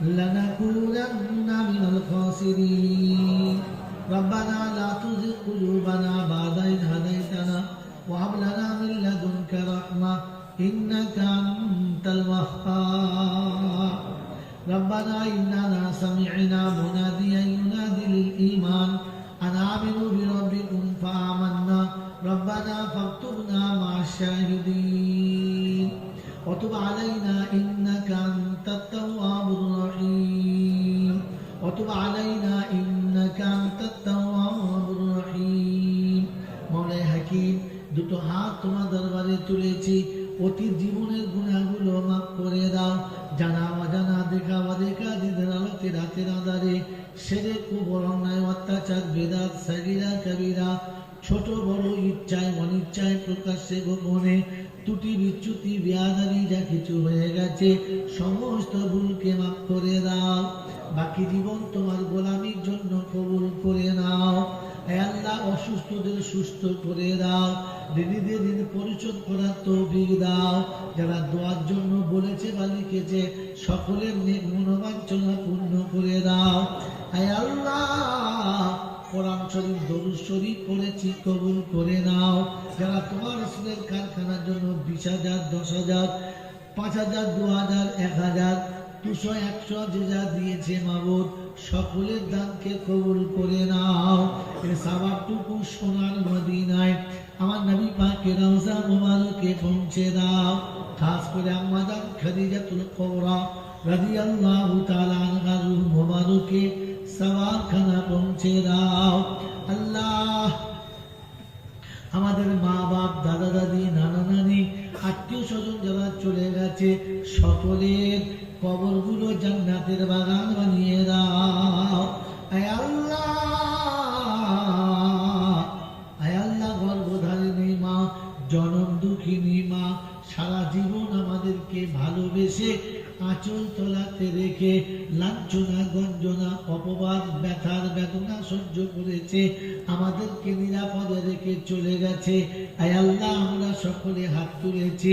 لنكونن من الخاسرين. ربنا لا تزغ قلوبنا بعد إذ هديتنا وهب لنا من لدنك رحمة إنك أنت الوهاب. ربنا إننا سمعنا مناديا ينادي للإيمان أن آمنوا بربكم فآمنا. ربنا فاكتبنا مع الشاهدين. وتب علينا إنك أنت التواب الرحيم وتب علينا إنك أنت التواب الرحيم মৌলাই হাকিম দুটো হাত তোমার দরবারে তুলেছি অতীত জীবনের গুণাগুলো মাফ করে দাও জানা অজানা দেখা অদেখা দিদের আলোতে রাতের আধারে সেরে কুবর অন্যায় অত্যাচার বেদাত সাগিরা কবিরা ছোট, বড় ইচ্ছায়, অনিচ্ছায় প্রকাশ্যে গোপনে ত্রুটি বিচ্যুতি বিয়াদারি যা কিছু হয়ে গেছে, সমস্ত ভুলকে মাফ করে দাও। বাকি জীবন তোমার গোলামির জন্য কবুল করে নাও। আল্লাহ, অসুস্থদের সুস্থ করে দাও। ঋণীদের ঋণ পরিশোধ করার তৌফিক দাও। যারা দোয়ার জন্য বলেছে বা লিখেছে, সকলের নেক মনোবাঞ্ছনা পূর্ণ করে দাও। হে আল্লাহ শরীফ পড়েছি কবুল করে নাও। যারা তোমার রসুলের কারখানার জন্য বিশ হাজার, দশ হাজার, পাঁচ হাজার, দু হাজার, এক হাজার, দুশো, একশো যে যা দিয়েছে মাবুদ, সকলের দানকে কবুল করে নাও। এর সাবাবটুকু সোনার মদিনায় আমার নবী পাকে রওজা মুবারকে পৌঁছে দাও। খাস করে আমাদের খাদিজাতুল কবরা রাদিয়াল্লাহু তাআলা আনহার রূহ মুবারকে সওয়াবখানা পৌঁছে দাও। আল্লাহ। আমাদের মা বাপ দাদা দাদি নানা নানি আত্মীয় স্বজন যারা চলে গেছে, সকলের কবরগুলো জান্নাতের বাগান বানিয়ে দাও। আল্লাহ। দুঃখিনী মা সারা জীবন আমাদেরকে ভালোবেসে আঁচল তলাতে রেখে লাঞ্ছনা, গঞ্জনা, অপবাদ, ব্যথার বেদনা সহ্য করেছে, আমাদেরকে নিরাপদে রেখে চলে গেছে। আল্লাহ, আমরা সকলে হাত তুলেছি।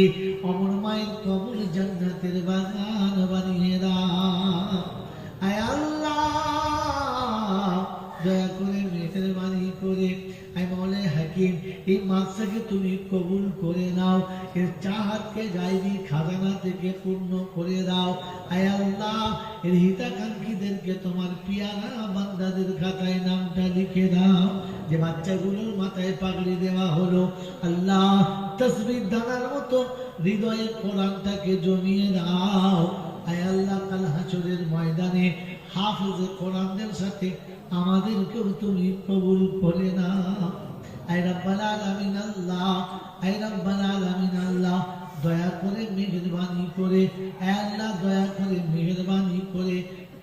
অমর মায়ের কবর জান্নাতের বাগান বানিয়ে দাও। আয় করে বলে হাকিম, এই মাছটাকে তুমি কবুল করে নাও। এর চাহাতকে যাইনি খাজানা থেকে পূর্ণ করে দাও। আয় আল্লাহ এর হিতাকাঙ্ক্ষীদেরকে তোমার পিয়ারা বান্দাদের খাতায় নামটা লিখে দাও। যে বাচ্চাগুলোর মাথায় পাগড়ি দেওয়া হলো, আল্লাহ তসবির দানার মতো হৃদয়ে কোরআনটাকে জমিয়ে দাও। আয় আল্লাহ, কাল হাসরের ময়দানে হাফিজে কোরআনদের সাথে আমাদেরকেও তুমি কবুল করে না আই রব্বাল আলামিন আল্লাহ আই রব্বাল আলামিন আল্লাহ, দয়া করে মেহেরবানি করে, আয় আল্লাহ দয়া করে মেহেরবানি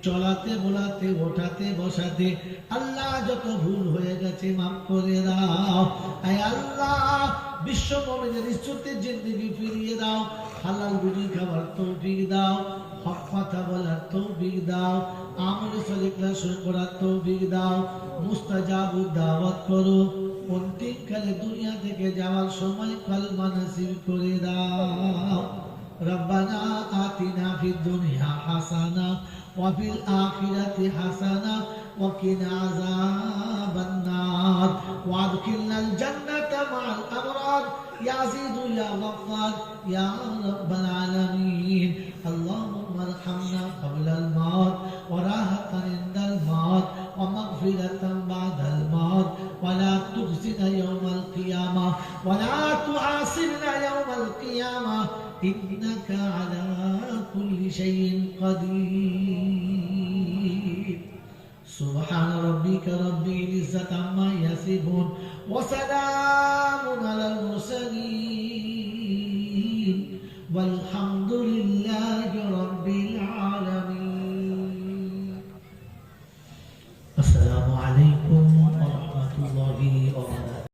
চলাতে, বলাতে, ওঠাতে, বসাতে, আল্লাহ যত ভুল হয়ে গেছে মাফ করে দাও। আয় আল্লাহ, বিশ্ব মমিনের ইজ্জতের জিন্দগি ফিরিয়ে দাও। হালাল রুজি খাবার তৌফিক দাও। হক কথা বলার তৌফিক দাও। শুরু করার তৌফিক দাও। মুস্তাজাব দাওয়াত করো। অন্তিম কালে দুনিয়া থেকে যাওয়ার সময় কলমা নসিব করে দাও। ربنا آتنا في الدنيا حسنة وفي الآخرة حسنة وقنا عذاب النار وأدخلنا الجنة مع الأبرار. يا عزيز يا غفار يا رب العالمين. اللهم ارحمنا قبل الموت وراحة عند الموت ومغفرة إنك على كل شيء قدير. سبحان ربك رب العزة عما يصفون وسلام على المرسلين. والحمد لله رب العالمين